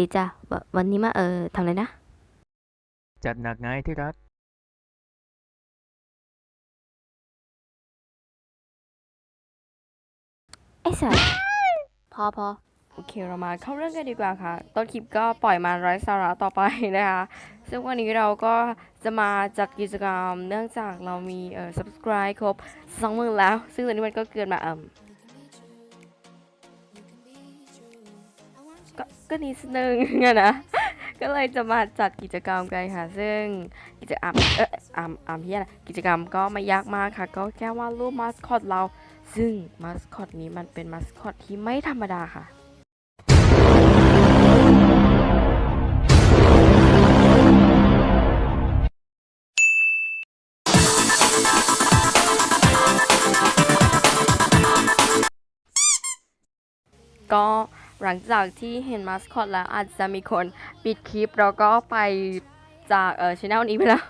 ดีจ้ะวะวันนี้มาเออทำอะไรนะ จัดหนักไงที่รัก ไอ้สัสพอพอโอเคเรามาเข้าเรื่องกันดีกว่าค่ะ ต้นคลิปก็ปล่อยมาไร้สาระต่อไปนะคะ ซึ่งวันนี้เราก็จะมาจัดกิจกรรม เนื่องจากเรามีเอ่อ subscribe ครบสองหมื่นแล้ว ซึ่งตอนนี้มันก็เกินมาเอ่ม ก็ก็นิดนึงอะนะ ก็เลยจะมาจัดกิจกรรมกันค่ะ ซึ่งกิจกรรมเอออามอามพี่นะกิจกรรมก็ไม่ยากมากค่ะ ก็แค่วาดรูปมาสคอตเรา ซึ่งมาสคอตนี้มันเป็นมาสคอตที่ไม่ธรรมดาค่ะก็ หลังจากที่เห็นมาสคอตแล้วอาจจะมีคนปิดคลิปแล้วก็ไปจากเออช anel นี้ไปแล้ว